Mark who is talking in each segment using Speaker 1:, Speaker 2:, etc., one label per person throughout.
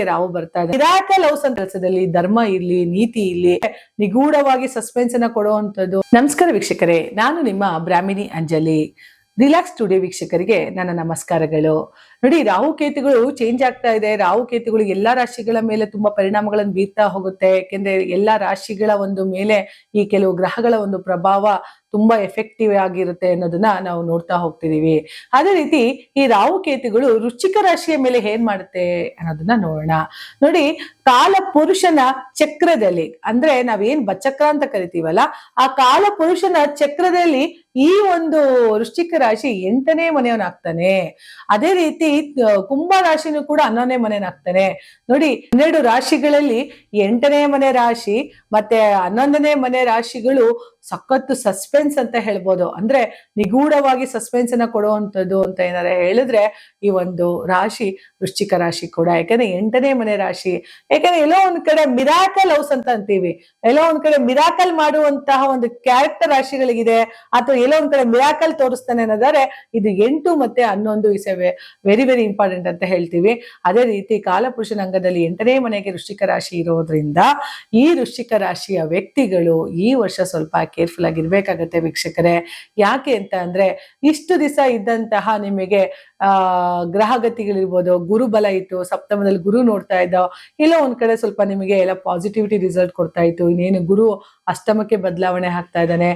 Speaker 1: ರಾವು ಬರ್ತಾ ಇದೆ miracle house ಅಂತ ಕೆಲಸದಲ್ಲಿ ಧರ್ಮ ಇರ್ಲಿ, ನೀತಿ ಇರ್ಲಿ, ನಿಗೂಢವಾಗಿ ಸಸ್ಪೆನ್ಸ್ ಅನ್ನ ಕೊಡುವಂತದ್ದು ನಮಸ್ಕಾರ ವೀಕ್ಷಕರೇ, ನಾನು ನಿಮ್ಮ ಬ್ರಾಹ್ಮಿಣಿ ಅಂಜಲಿ. ರಿಲ್ಯಾಕ್ಸ್ ಸ್ಟುಡಿಯೋ ವೀಕ್ಷಕರಿಗೆ ನನ್ನ ನಮಸ್ಕಾರಗಳು. ನೋಡಿ, ರಾಹು ಕೇತುಗಳು ಚೇಂಜ್ ಆಗ್ತಾ ಇದೆ. ರಾಹು ಕೇತುಗಳು ಎಲ್ಲಾ ರಾಶಿಗಳ ಮೇಲೆ ತುಂಬಾ ಪರಿಣಾಮಗಳನ್ನು ಬೀರ್ತಾ ಹೋಗುತ್ತೆ. ಯಾಕೆಂದ್ರೆ ಎಲ್ಲಾ ರಾಶಿಗಳ ಒಂದು ಮೇಲೆ ಈ ಕೆಲವು ಗ್ರಹಗಳ ಒಂದು ಪ್ರಭಾವ ತುಂಬಾ ಎಫೆಕ್ಟಿವ್ ಆಗಿರುತ್ತೆ ಅನ್ನೋದನ್ನ ನಾವು ನೋಡ್ತಾ ಹೋಗ್ತಿದೀವಿ. ಅದೇ ರೀತಿ ಈ ರಾಹು ಕೇತುಗಳು ರುಚಿಕ ರಾಶಿಯ ಮೇಲೆ ಏನ್ ಮಾಡುತ್ತೆ ಅನ್ನೋದನ್ನ ನೋಡೋಣ. ನೋಡಿ, ಕಾಲ ಪುರುಷನ ಚಕ್ರದಲ್ಲಿ, ಅಂದ್ರೆ ನಾವೇನ್ ಬಚಕ್ರ ಅಂತ ಕರಿತೀವಲ್ಲ, ಆ ಕಾಲ ಪುರುಷನ ಚಕ್ರದಲ್ಲಿ ಈ ಒಂದು ವೃಶ್ಚಿಕ ರಾಶಿ ಎಂಟನೇ ಮನೆಯವನಾಗ್ತಾನೆ ಅದೇ ರೀತಿ ಕುಂಭ ರಾಶಿನೂ ಕೂಡ ಹನ್ನೊಂದನೇ ಮನೆಯನ್ನಾಗ್ತಾನೆ ನೋಡಿ, ಹನ್ನೆರಡು ರಾಶಿಗಳಲ್ಲಿ ಎಂಟನೇ ಮನೆ ರಾಶಿ, ಮತ್ತೆ ಹನ್ನೊಂದನೇ ಮನೆ ರಾಶಿಗಳು ಸಖತ್ತು ಸಸ್ಪೆನ್ಸ್ ಅಂತ ಹೇಳ್ಬೋದು. ಅಂದ್ರೆ ನಿಗೂಢವಾಗಿ ಸಸ್ಪೆನ್ಸ್ ಅನ್ನ ಕೊಡುವಂಥದ್ದು ಅಂತ ಏನಾರ ಹೇಳಿದ್ರೆ ಈ ಒಂದು ರಾಶಿ, ವೃಶ್ಚಿಕ ರಾಶಿ ಕೂಡ. ಯಾಕಂದ್ರೆ ಎಂಟನೇ ಮನೆ ರಾಶಿ. ಯಾಕಂದ್ರೆ ಎಲ್ಲೋ ಒಂದ್ ಕಡೆ ಮಿರಾಕಲ್ ಹೌಸ್ ಅಂತ ಅಂತೀವಿ. ಎಲ್ಲೋ ಒಂದ್ ಕಡೆ ಮಿರಾಕಲ್ ಮಾಡುವಂತಹ ಒಂದು ಕ್ಯಾರೆಕ್ಟರ್ ರಾಶಿಗಳಿಗಿದೆ. ಅಥವಾ ಎಲ್ಲೋ ಒಂದ್ ಕಡೆ ಮಿರಾಕಲ್ ತೋರಿಸ್ತಾನೆ ಅನ್ನೋದಾದ್ರೆ ಇದು ಎಂಟು ಮತ್ತೆ ಹನ್ನೊಂದು ಇಸವೆ ವೆರಿ ವೆರಿ ಇಂಪಾರ್ಟೆಂಟ್ ಅಂತ ಹೇಳ್ತೀವಿ. ಅದೇ ರೀತಿ ಕಾಲಪುರುಷನ ಅಂಗದಲ್ಲಿ ಎಂಟನೇ ಮನೆಗೆ ವೃಶ್ಚಿಕ ರಾಶಿ ಇರೋದ್ರಿಂದ ಈ ವೃಶ್ಚಿಕ ರಾಶಿಯ ವ್ಯಕ್ತಿಗಳು ಈ ವರ್ಷ ಸ್ವಲ್ಪ ಕೇರ್ಫುಲ್ ಆಗಿರ್ಬೇಕಾಗತ್ತೆ ವೀಕ್ಷಕರೇ. ಯಾಕೆ ಅಂತ ಅಂದ್ರೆ ಇಷ್ಟು ದಿವಸ ಇದ್ದಂತಹ ನಿಮಗೆ ಆ, ಗ್ರಹಗತಿಗಳಿರ್ಬೋದು, ಗುರುಬಲ ಇತ್ತು, ಸಪ್ತಮದಲ್ಲಿ ಗುರು ನೋಡ್ತಾ ಇದ್ದ ಇಲ್ಲ ಒಂದ್ ಕಡೆ ಸ್ವಲ್ಪ ನಿಮಗೆ ಎಲ್ಲ ಪಾಸಿಟಿವಿಟಿ ರಿಸಲ್ಟ್ ಕೊಡ್ತಾ ಇತ್ತು. ಇನ್ನೇನು ಗುರು ಅಷ್ಟಮಕ್ಕೆ ಬದಲಾವಣೆ ಆಗ್ತಾ ಇದ್ದಾನೆ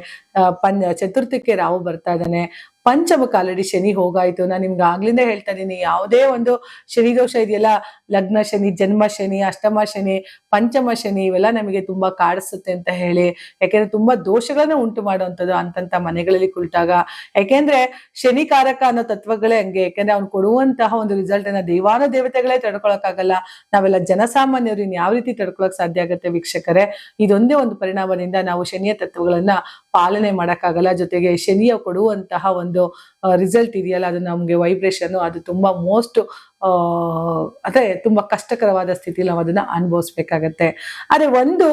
Speaker 1: ಪಂಚ ಚತುರ್ಥಕ್ಕೆ ರಾವು ಬರ್ತಾ ಇದ್ದಾನೆ, ಪಂಚಮಕ್ಕೆ ಆಲ್ರೆಡಿ ಶನಿ ಹೋಗಾಯ್ತು. ನಾನು ನಿಮ್ಗೆ ಆಗ್ಲಿಂದ ಹೇಳ್ತಾ ಇದ್ದೀನಿ ಯಾವುದೇ ಒಂದು ಶನಿ ದೋಷ ಇದೆಯಲ್ಲ, ಲಗ್ನ ಶನಿ, ಜನ್ಮ ಶನಿ, ಅಷ್ಟಮ ಶನಿ, ಪಂಚಮ ಶನಿ, ಇವೆಲ್ಲ ನಮಗೆ ತುಂಬಾ ಕಾಡಿಸುತ್ತೆ ಅಂತ ಹೇಳಿ, ಯಾಕೆಂದ್ರೆ ತುಂಬಾ ದೋಷಗಳನ್ನ ಉಂಟು ಮಾಡುವಂಥದ್ದು ಅಂತಂತ ಮನೆಗಳಲ್ಲಿ ಕುಳಿತಾಗ. ಯಾಕೆಂದ್ರೆ ಶನಿಕಾರಕ ಅನ್ನೋ ತತ್ವಗಳೇ ಹಂಗೆ ಯಾಕೆಂದ್ರೆ ಅವ್ನು ಕೊಡುವಂತಹ ಒಂದು ರಿಸಲ್ಟ್ ಅನ್ನ ದೇವಾನ ದೇವತೆಗಳೇ ತಡ್ಕೊಳಕ್ಕಾಗಲ್ಲ. ನಾವೆಲ್ಲ ಜನಸಾಮಾನ್ಯರು ಇನ್ ಯಾವ ರೀತಿ ತಡ್ಕೊಳಕ್ ಸಾಧ್ಯ ಆಗುತ್ತೆ ವೀಕ್ಷಕರೇ? ಇದೊಂದೇ ಒಂದು ಪರಿಣಾಮದಿಂದ ನಾವು ಶನಿಯ ತತ್ವಗಳನ್ನ ಪಾಲನೆ ಮಾಡಕ್ಕಾಗಲ್ಲ. ಜೊತೆಗೆ ಶನಿಯ ಕೊಡುವಂತಹ ಒಂದು ರಿಸಲ್ಟ್ ಇದೆಯಲ್ಲ, ಅದು ನಮ್ಗೆ ವೈಬ್ರೇಷನ್ ಅದು ತುಂಬಾ ಮೋಸ್ಟ್ ಅದೇ ತುಂಬಾ ಕಷ್ಟಕರವಾದ ಸ್ಥಿತಿಯಲ್ಲಿ ನಾವು ಅದನ್ನ ಅನುಭವಿಸ್ಬೇಕಾಗತ್ತೆ. ಆದ್ರೆ ಒಂದು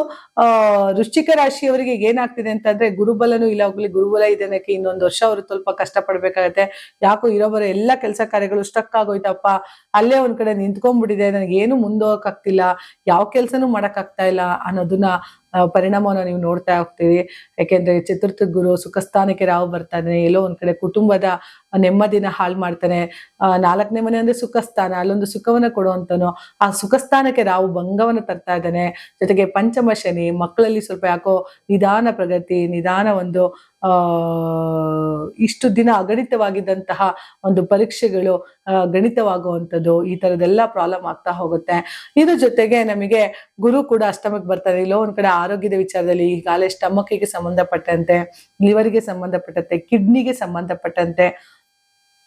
Speaker 1: ವೃಶ್ಚಿಕ ರಾಶಿಯವರಿಗೆ ಏನಾಗ್ತಿದೆ ಅಂತಂದ್ರೆ ಗುರುಬಲನೂ ಇಲ್ಲ, ಹೋಗ್ಲಿ ಗುರುಬಲ ಇದೆ ಇನ್ನೊಂದು ವರ್ಷ ಅವರು ಸ್ವಲ್ಪ ಕಷ್ಟ ಪಡ್ಬೇಕಾಗತ್ತೆ ಯಾಕೋ ಇರೋಬರೋ ಎಲ್ಲ ಕೆಲಸ ಕಾರ್ಯಗಳು ಸ್ಟಕ್ ಆಗೋಯ್ತಪ್ಪ. ಅಲ್ಲೇ ಒಂದ್ ಕಡೆ ನಿಂತ್ಕೊಂಡ್ಬಿಟ್ಟಿದೆ ನನಗೆ ಏನು ಮುಂದೋಗಕ್ಕಾಗ್ತಿಲ್ಲ, ಯಾವ ಕೆಲ್ಸನೂ ಮಾಡಕ್ಕಾಗ್ತಾ ಇಲ್ಲ ಅನ್ನೋದನ್ನ ಪರಿಣಾಮವನ್ನ ನೀವು ನೋಡ್ತಾ ಹೋಗ್ತೀವಿ. ಯಾಕೆಂದ್ರೆ ಚತುರ್ಥ ಗುರು ಸುಖಸ್ಥಾನಕ್ಕೆ ರಾವು ಬರ್ತಾನೆ, ಎಲ್ಲೋ ಒಂದ್ ಕಡೆ ಕುಟುಂಬದ ನೆಮ್ಮದಿನ ಹಾಳು ಮಾಡ್ತಾನೆ. ನಾಲ್ಕನೇ ಮನೆ ಅಂದ್ರೆ ಸುಖಸ್ಥಾನ, ಅಲ್ಲೊಂದು ಸುಖವನ್ನ ಕೊಡುವಂತನು. ಆ ಸುಖಸ್ಥಾನಕ್ಕೆ ರಾವು ಭಂಗವನ್ನು ತರ್ತಾ ಇದ್ದಾನೆ. ಜೊತೆಗೆ ಪಂಚಮ ಶನಿ, ಮಕ್ಕಳಲ್ಲಿ ಸ್ವಲ್ಪ ಯಾಕೋ ನಿಧಾನ ಪ್ರಗತಿ, ನಿಧಾನ ಒಂದು ಇಷ್ಟು ದಿನ ಅಗಣಿತವಾಗಿದ್ದಂತಹ ಒಂದು ಪರೀಕ್ಷೆಗಳು ಗಣಿತವಾಗುವಂಥದ್ದು, ಈ ತರದೆಲ್ಲ ಪ್ರಾಬ್ಲಮ್ ಆಗ್ತಾ ಹೋಗುತ್ತೆ. ಇದ್ರ ಜೊತೆಗೆ ನಮಗೆ ಗುರು ಕೂಡ ಅಷ್ಟಮಕ್ಕೆ ಬರ್ತಾರೆ. ಇಲ್ಲೋ ಒಂದ್ ಕಡೆ ಆರೋಗ್ಯದ ವಿಚಾರದಲ್ಲಿ ಈಗಾಗಲೇ ಸ್ಟಮಕ್ಕಿಗೆ ಸಂಬಂಧಪಟ್ಟಂತೆ, ಲಿವರ್ಗೆ ಸಂಬಂಧಪಟ್ಟಂತೆ, ಕಿಡ್ನಿಗೆ ಸಂಬಂಧಪಟ್ಟಂತೆ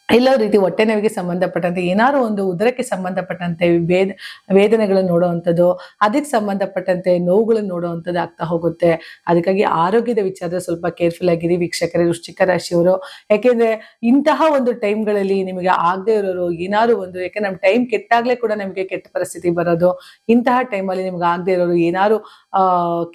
Speaker 1: ಎಲ್ಲೋ ರೀತಿ ಹೊಟ್ಟೆ ನೋವಿಗೆ ಸಂಬಂಧಪಟ್ಟಂತೆ, ಏನಾದ್ರು ಒಂದು ಉದರಕ್ಕೆ ಸಂಬಂಧಪಟ್ಟಂತೆ, ವೇದ ವೇದನೆಗಳನ್ನು ನೋಡುವಂಥದ್ದು, ಅದಕ್ಕೆ ಸಂಬಂಧಪಟ್ಟಂತೆ ನೋವುಗಳನ್ನು ನೋಡುವಂಥದ್ದು ಆಗ್ತಾ ಹೋಗುತ್ತೆ. ಅದಕ್ಕಾಗಿ ಆರೋಗ್ಯದ ವಿಚಾರ ಸ್ವಲ್ಪ ಕೇರ್ಫುಲ್ ಆಗಿರಿ ವೀಕ್ಷಕರೇ, ವೃಶ್ಚಿಕ ರಾಶಿಯವರು. ಯಾಕೆಂದ್ರೆ ಇಂತಹ ಒಂದು ಟೈಮ್ಗಳಲ್ಲಿ ನಿಮಗೆ ಆಗದೆ ಇರೋರು, ಏನಾದ್ರು ಒಂದು, ಯಾಕೆ ನಮ್ಮ ಟೈಮ್ ಕೆಟ್ಟಾಗ್ಲೇ ಕೂಡ ನಮಗೆ ಕೆಟ್ಟ ಪರಿಸ್ಥಿತಿ ಬರೋದು, ಇಂತಹ ಟೈಮಲ್ಲಿ ನಿಮ್ಗೆ ಆಗದೆ ಇರೋರು, ಏನಾದ್ರು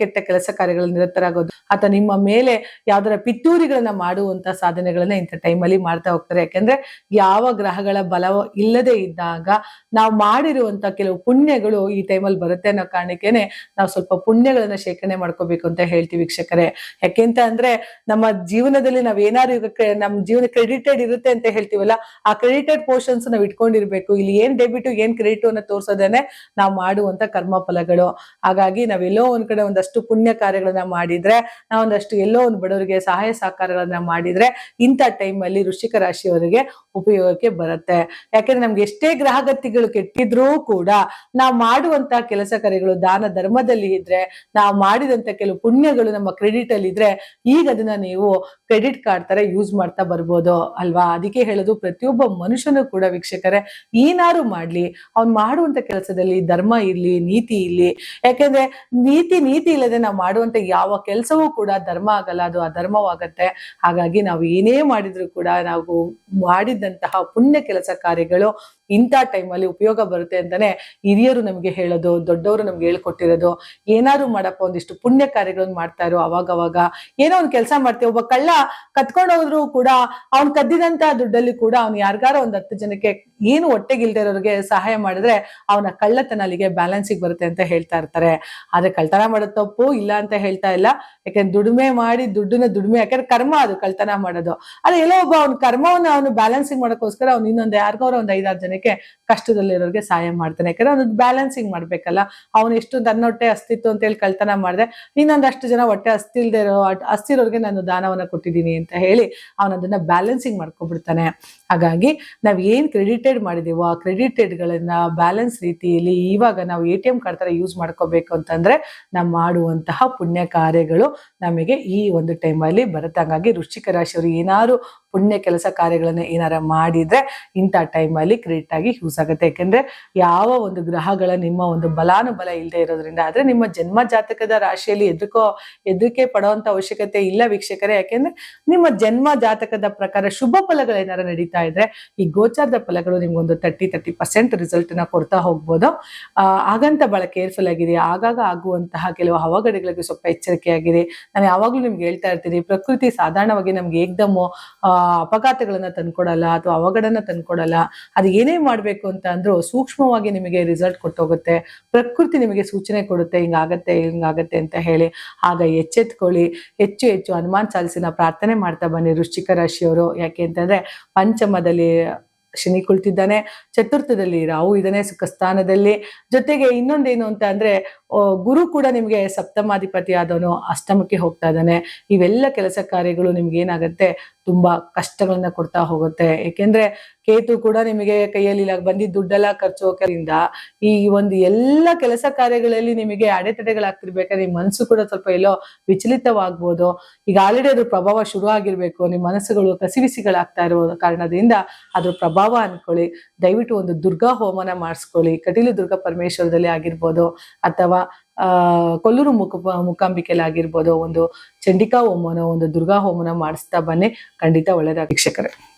Speaker 1: ಕೆಟ್ಟ ಕೆಲಸ ಕಾರ್ಯಗಳಲ್ಲಿ ನಿರತರಾಗೋದು, ಅಥವಾ ನಿಮ್ಮ ಮೇಲೆ ಯಾವ್ದಾರ ಪಿತ್ತೂರಿಗಳನ್ನ ಮಾಡುವಂತ ಸಾಧನೆಗಳನ್ನ ಇಂಥ ಟೈಮಲ್ಲಿ ಮಾಡ್ತಾ ಹೋಗ್ತಾರೆ. ಯಾಕಂದ್ರೆ ಯಾವ ಗ್ರಹಗಳ ಬಲ ಇಲ್ಲದೆ ಇದ್ದಾಗ ನಾವು ಮಾಡಿರುವಂತ ಕೆಲವು ಪುಣ್ಯಗಳು ಈ ಟೈಮಲ್ಲಿ ಬರುತ್ತೆ ಅನ್ನೋ ಕಾರಣಕ್ಕೇನೆ ನಾವು ಸ್ವಲ್ಪ ಪುಣ್ಯಗಳನ್ನ ಶೇಖರಣೆ ಮಾಡ್ಕೋಬೇಕು ಅಂತ ಹೇಳ್ತೀವಿ ವೀಕ್ಷಕರೇ. ಯಾಕೆಂತ ಅಂದ್ರೆ ನಮ್ಮ ಜೀವನದಲ್ಲಿ ನಾವ್ ಏನಾದ್ರು ಈಗ ನಮ್ ಜೀವನ ಕ್ರೆಡಿಟೆಡ್ ಇರುತ್ತೆ ಅಂತ ಹೇಳ್ತೀವಲ್ಲ, ಆ ಕ್ರೆಡಿಟೆಡ್ ಪೋರ್ಷನ್ಸ್ ನಾವ್ ಇಟ್ಕೊಂಡಿರ್ಬೇಕು. ಇಲ್ಲಿ ಏನ್ ಡೆಬಿಟ್ ಏನ್ ಕ್ರೆಡಿಟ್ ಅನ್ನ ತೋರ್ಸೋದೇನೆ ನಾವು ಮಾಡುವಂತ ಕರ್ಮ ಫಲಗಳು. ಹಾಗಾಗಿ ನಾವೆಲ್ಲೋ ಒಂದ್ ಕಡೆ ಒಂದಷ್ಟು ಪುಣ್ಯ ಕಾರ್ಯಗಳನ್ನ ಮಾಡಿದ್ರೆ ನಾವೊಂದಷ್ಟು ಎಲ್ಲೋ ಒಂದ್ ಬಡವರಿಗೆ ಸಹಾಯ ಸಹಕಾರಗಳನ್ನ ಮಾಡಿದ್ರೆ ಇಂಥ ಅಲ್ಲಿ ವೃಶ್ಚಿಕ ರಾಶಿಯವರಿಗೆ ಉಪಯೋಗಕ್ಕೆ ಬರುತ್ತೆ. ಯಾಕೆಂದ್ರೆ ನಮ್ಗೆ ಎಷ್ಟೇ ಗ್ರಹಗತಿಗಳು ಕೆಟ್ಟಿದ್ರೂ ಕೂಡ ನಾವು ಮಾಡುವಂತ ಕೆಲಸ ಕಾರ್ಯಗಳು ದಾನ ಧರ್ಮದಲ್ಲಿ ಇದ್ರೆ, ನಾವು ಮಾಡಿದಂತ ಕೆಲವು ಪುಣ್ಯಗಳು ನಮ್ಮ ಕ್ರೆಡಿಟ್ ಅಲ್ಲಿ ಇದ್ರೆ ಈಗ ಅದನ್ನ ನೀವು ಕ್ರೆಡಿಟ್ ಕಾರ್ಡ್ ತರ ಯೂಸ್ ಮಾಡ್ತಾ ಬರ್ಬೋದು. ಅಲ್ವಾ? ಅದಕ್ಕೆ ಹೇಳೋದು ಪ್ರತಿಯೊಬ್ಬ ಮನುಷ್ಯನು ಕೂಡ ವೀಕ್ಷಕರೇ, ಏನಾರು ಮಾಡ್ಲಿ, ಅವ್ನ್ ಮಾಡುವಂತ ಕೆಲಸದಲ್ಲಿ ಧರ್ಮ ಇರ್ಲಿ, ನೀತಿ ಇರ್ಲಿ. ಯಾಕೆಂದ್ರೆ ನೀತಿ ನೀತಿ ಇಲ್ಲದೆ ನಾವು ಮಾಡುವಂತ ಯಾವ ಕೆಲಸವೂ ಕೂಡ ಧರ್ಮ ಆಗಲ್ಲ, ಅದು ಅಧರ್ಮವಾಗತ್ತೆ. ಹಾಗಾಗಿ ನಾವು ಏನೇ ಮಾಡಿದ್ರು ಕೂಡ ನಾವು ಮಾಡಿದಂತಹ ಪುಣ್ಯ ಕೆಲಸ ಕಾರ್ಯಗಳು ಇಂಥ ಟೈಮಲ್ಲಿ ಉಪಯೋಗ ಬರುತ್ತೆ ಅಂತಾನೆ ಹಿರಿಯರು ನಮಗೆ ಹೇಳೋದು, ದೊಡ್ಡವರು ನಮ್ಗೆ ಹೇಳ್ಕೊಟ್ಟಿರೋದು. ಏನಾದ್ರು ಮಾಡಪ್ಪ, ಒಂದಿಷ್ಟು ಪುಣ್ಯ ಕಾರ್ಯಗಳನ್ನು ಮಾಡ್ತಾ ಇರೋ ಅವಾಗವಾಗ. ಏನೋ ಒಂದು ಕೆಲಸ ಮಾಡ್ತೀವಿ. ಒಬ್ಬ ಕಳ್ಳ ಕತ್ಕೊಂಡು ಹೋದ್ರು ಕೂಡ, ಅವ್ನ್ ಕದ್ದಿದಂತ ದುಡ್ಡಲ್ಲಿ ಕೂಡ ಅವ್ನು ಯಾರಿಗಾರ ಒಂದ್ ಹತ್ತು ಜನಕ್ಕೆ ಏನು ಹೊಟ್ಟೆಗಿಲ್ದೇ ಇರೋರಿಗೆ ಸಹಾಯ ಮಾಡಿದ್ರೆ ಅವನ ಕಳ್ಳತನ ಅಲ್ಲಿಗೆ ಬ್ಯಾಲೆನ್ಸಿಗೆ ಬರುತ್ತೆ ಅಂತ ಹೇಳ್ತಾ ಇರ್ತಾರೆ. ಆದ್ರೆ ಕಳ್ತನ ಮಾಡೋದು ತಪ್ಪು, ಇಲ್ಲ ಅಂತ ಹೇಳ್ತಾ ಇಲ್ಲ. ಯಾಕಂದ್ರೆ ದುಡಿಮೆ ಮಾಡಿ ದುಡ್ಡನ್ನ ದುಡಿಮೆ, ಯಾಕಂದ್ರೆ ಕರ್ಮ ಅದು ಕಳ್ತನ ಮಾಡೋದು. ಆದ್ರೆ ಎಲ್ಲೋ ಒಬ್ಬ ಅವ್ನ ಕರ್ಮವನ್ನು ಅವನು ಬ್ಯಾಲೆನ್ಸಿಂಗ್ ಮಾಡೋಕ್ಕೋಸ್ಕರ ಅವ್ನು ಇನ್ನೊಂದು ಯಾರಿಗಾರ ಒಂದು ಐದಾರು ಜನಕ್ಕೆ ಕಷ್ಟದಲ್ಲಿರೋರಿಗೆ ಸಹಾಯ ಮಾಡ್ತಾನೆ. ಯಾಕಂದ್ರೆ ಅವ್ನು ಬ್ಯಾಲೆನ್ಸಿಂಗ್ ಮಾಡ್ಬೇಕಲ್ಲ. ಅವನು ಎಷ್ಟು ನನ್ನ ಹೊಟ್ಟೆ ಅಸ್ತಿತ್ತು ಅಂತ ಹೇಳಿ ಕಳ್ತನ ಮಾಡಿದೆ. ಇನ್ನೊಂದಷ್ಟು ಜನ ಹೊಟ್ಟೆ ಅಸ್ತಿಲ್ದೇ ಇರೋ ಅಸ್ತಿರೋರಿಗೆ ನಾನು ದಾನವನ್ನ ಕೊಟ್ಟಿದ್ದೀನಿ ಅಂತ ಹೇಳಿ ಅವನ ಅದನ್ನ ಬ್ಯಾಲೆನ್ಸಿಂಗ್ ಮಾಡ್ಕೊಬಿಡ್ತಾನೆ ಹಾಗಾಗಿ ನಾವ್ ಏನ್ ಕ್ರೆಡಿಟೆಡ್ ಮಾಡಿದೀವೋ ಆ ಕ್ರೆಡಿಟೆಡ್ ಗಳನ್ನ ಬ್ಯಾಲೆನ್ಸ್ ರೀತಿಯಲ್ಲಿ ಇವಾಗ ನಾವು ಎ ಟಿ ಎಂ ಕಾರ್ಡ್ ತರ ಯೂಸ್ ಮಾಡ್ಕೋಬೇಕು ಅಂತಂದ್ರೆ ನಾವು ಮಾಡುವಂತಹ ಪುಣ್ಯ ಕಾರ್ಯಗಳು ನಮಗೆ ಈ ಒಂದು ಟೈಮಲ್ಲಿ ಬರುತ್ತೆ. ಹಾಗಾಗಿ ವೃಶ್ಚಿಕ ರಾಶಿಯವರು ಏನಾದ್ರು ಪುಣ್ಯ ಕೆಲಸ ಕಾರ್ಯಗಳನ್ನ ಏನಾರ ಮಾಡಿದ್ರೆ ಇಂಥ ಟೈಮಲ್ಲಿ ಕ್ರೆಡಿಟ್ ಆಗಿ ಯೂಸ್ ಆಗುತ್ತೆ. ಯಾಕೆಂದ್ರೆ ಯಾವ ಒಂದು ಗ್ರಹಗಳ ನಿಮ್ಮ ಒಂದು ಬಲಾನುಬಲ ಇಲ್ಲದೆ ಇರೋದ್ರಿಂದ, ಆದ್ರೆ ನಿಮ್ಮ ಜನ್ಮ ಜಾತಕದ ರಾಶಿಯಲ್ಲಿ ಎದುಕೋ ಎದುರಿಕೆ ಪಡುವಂತ ಅವಶ್ಯಕತೆ ಇಲ್ಲ ವೀಕ್ಷಕರೇ. ಯಾಕೆಂದ್ರೆ ನಿಮ್ಮ ಜನ್ಮ ಜಾತಕದ ಪ್ರಕಾರ ಶುಭ ಫಲಗಳು ಏನಾರ ನಡೀತಾ ಇದ್ರೆ, ಈ ಗೋಚಾರದ ಫಲಗಳು ನಿಮ್ಗೊಂದು ತರ್ಟಿ ತರ್ಟಿ ಪರ್ಸೆಂಟ್ ರಿಸಲ್ಟ್ನ ಕೊಡ್ತಾ ಹೋಗ್ಬೋದು. ಹಾಗಂತ ಬಹಳ ಕೇರ್ಫುಲ್ ಆಗಿರಿ. ಆಗಾಗ ಆಗುವಂತಹ ಕೆಲವು ಅವಘಡಗಳಿಗೆ ಸ್ವಲ್ಪ ಎಚ್ಚರಿಕೆ ಆಗಿದೆ ನಾನು ಯಾವಾಗ್ಲೂ ನಿಮ್ಗೆ ಹೇಳ್ತಾ ಇರ್ತೀನಿ, ಪ್ರಕೃತಿ ಸಾಧಾರಣವಾಗಿ ನಮ್ಗೆ ಏಕ್ದಮ್ಮು ಆ ಅಪಘಾತಗಳನ್ನ ತಂದ್ಕೊಡಲ್ಲ ಅಥವಾ ಅವಘಡನ ತಂದ್ಕೊಡಲ್ಲ, ಅದು ಏನೇ ಮಾಡ್ಬೇಕು ಅಂತ ಅಂದ್ರೂ ಸೂಕ್ಷ್ಮವಾಗಿ ನಿಮಗೆ ರಿಸಲ್ಟ್ ಕೊಟ್ಟೋಗುತ್ತೆ. ಪ್ರಕೃತಿ ನಿಮಗೆ ಸೂಚನೆ ಕೊಡುತ್ತೆ ಹಿಂಗಾಗತ್ತೆ ಹಿಂಗಾಗತ್ತೆ ಅಂತ ಹೇಳಿ. ಆಗ ಎಚ್ಚೆತ್ಕೊಳ್ಳಿ, ಹೆಚ್ಚು ಹೆಚ್ಚು ಹನುಮಾನ್ ಚಾಲಿಸಿನ ಪ್ರಾರ್ಥನೆ ಮಾಡ್ತಾ ಬನ್ನಿ ವೃಶ್ಚಿಕ ರಾಶಿಯವರು. ಯಾಕೆ ಅಂತಂದ್ರೆ ಪಂಚಮದಲ್ಲಿ ಶನಿ ಕುಳಿತಿದ್ದಾನೆ, ಚತುರ್ಥದಲ್ಲಿ ರಾಹು ಇದ್ದಾನೆ ಸುಖಸ್ಥಾನದಲ್ಲಿ. ಜೊತೆಗೆ ಇನ್ನೊಂದೇನು ಅಂತ ಅಂದ್ರೆ ಗುರು ಕೂಡ ನಿಮಗೆ ಸಪ್ತಮಾಧಿಪತಿ ಆದವನು, ಅಷ್ಟಮಕ್ಕೆ ಹೋಗ್ತಾ ಇದ್ದಾನೆ. ಇವೆಲ್ಲ ಕೆಲಸ ಕಾರ್ಯಗಳು ನಿಮ್ಗೆ ಏನಾಗುತ್ತೆ? ತುಂಬಾ ಕಷ್ಟಗಳನ್ನ ಕೊಡ್ತಾ ಹೋಗುತ್ತೆ. ಏಕೆಂದ್ರೆ ಕೇತು ಕೂಡ ನಿಮಗೆ ಕೈಯಲ್ಲಿ ಬಂದಿದ್ದ ದುಡ್ಡೆಲ್ಲ ಖರ್ಚು ಹೋಗೋದ್ರಿಂದ ಈ ಒಂದು ಎಲ್ಲ ಕೆಲಸ ಕಾರ್ಯಗಳಲ್ಲಿ ನಿಮಗೆ ಅಡೆತಡೆಗಳಾಗ್ತಿರ್ಬೇಕಾದ್ರೆ ನಿಮ್ ಮನಸ್ಸು ಕೂಡ ಸ್ವಲ್ಪ ಎಲ್ಲೋ ವಿಚಲಿತವಾಗ್ಬೋದು. ಈಗ ಆಲ್ರೆಡಿ ಅದ್ರ ಪ್ರಭಾವ ಶುರು ಆಗಿರ್ಬೇಕು. ನಿಮ್ ಮನಸ್ಸುಗಳು ಕಸಿವಿಸಿಗಳಾಗ್ತಾ ಇರೋ ಕಾರಣದಿಂದ ಅದ್ರ ಪ್ರಭಾವ ಅನ್ಕೊಳ್ಳಿ. ದಯವಿಟ್ಟು ಒಂದು ದುರ್ಗಾ ಹೋಮನ ಮಾಡಿಸ್ಕೊಳ್ಳಿ. ಕಟೀಲು ದುರ್ಗಾ ಪರಮೇಶ್ವರದಲ್ಲಿ ಆಗಿರ್ಬೋದು. ಅಥವಾ ಕೊಲ್ಲೂರು ಮುಖ ಮುಖಾಂಬಿಕೆಯಲ್ಲಿ ಆಗಿರ್ಬೋದು ಒಂದು ಚಂಡಿಕಾ ಹೋಮನ, ಒಂದು ದುರ್ಗಾ ಹೋಮನ ಮಾಡಿಸ್ತಾ ಬನ್ನಿ. ಖಂಡಿತ ಒಳ್ಳೆಯದಾಗ ವೀಕ್ಷಕರೇ.